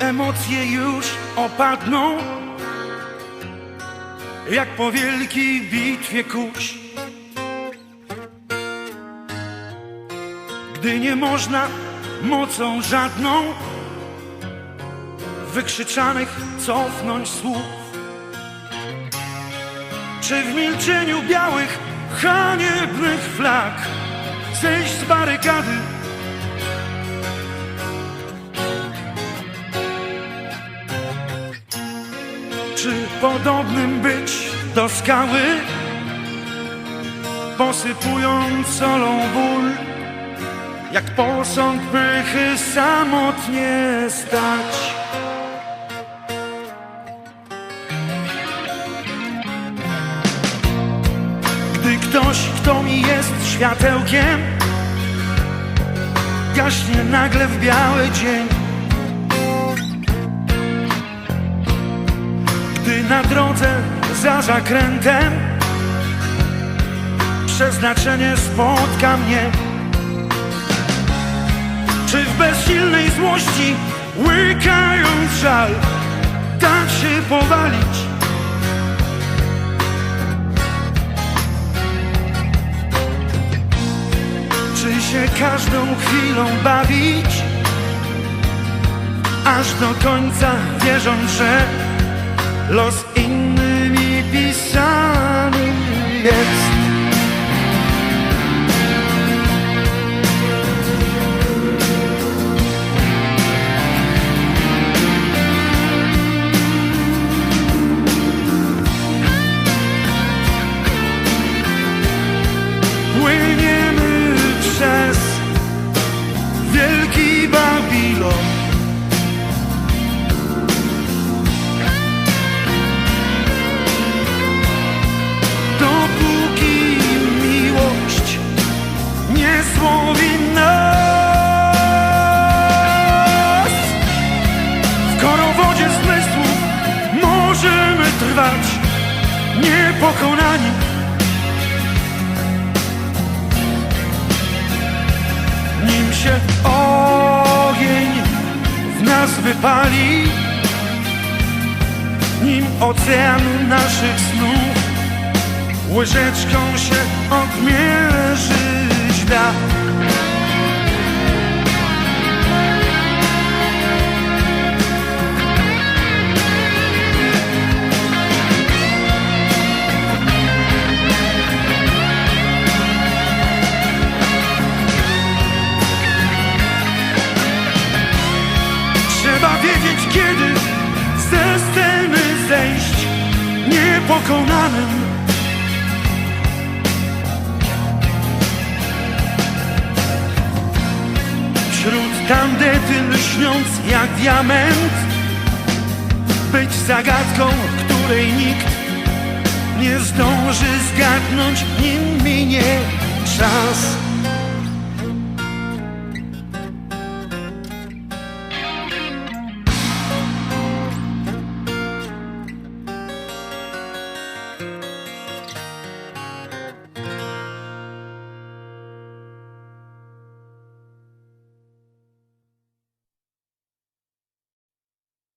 emocje już opadną Jak po wielkiej bitwie kurz. Gdy nie można mocą żadną Wykrzyczanych cofnąć słów. Czy w milczeniu białych, haniebnych flag Zejść z barykady Czy podobnym być do skały, posypując solą ból, jak posąg pychy samotnie stać? Gdy ktoś, kto mi jest światełkiem, gaśnie nagle w biały dzień. Na drodze za zakrętem. Przeznaczenie spotka mnie. Czy w bezsilnej złości łykając żal Dać się powalić? Czy się każdą chwilą bawić? Aż do końca wierząc, że Los innymi pisany jest. Płyniemy przez wielki Babilon trwać niepokonani. Nim się ogień w nas wypali, nim ocean naszych snów łyżeczką się odmierzyć niepokonanym. Wśród tandety lśniąc jak diament Być zagadką, której nikt nie zdąży zgadnąć Nim minie czas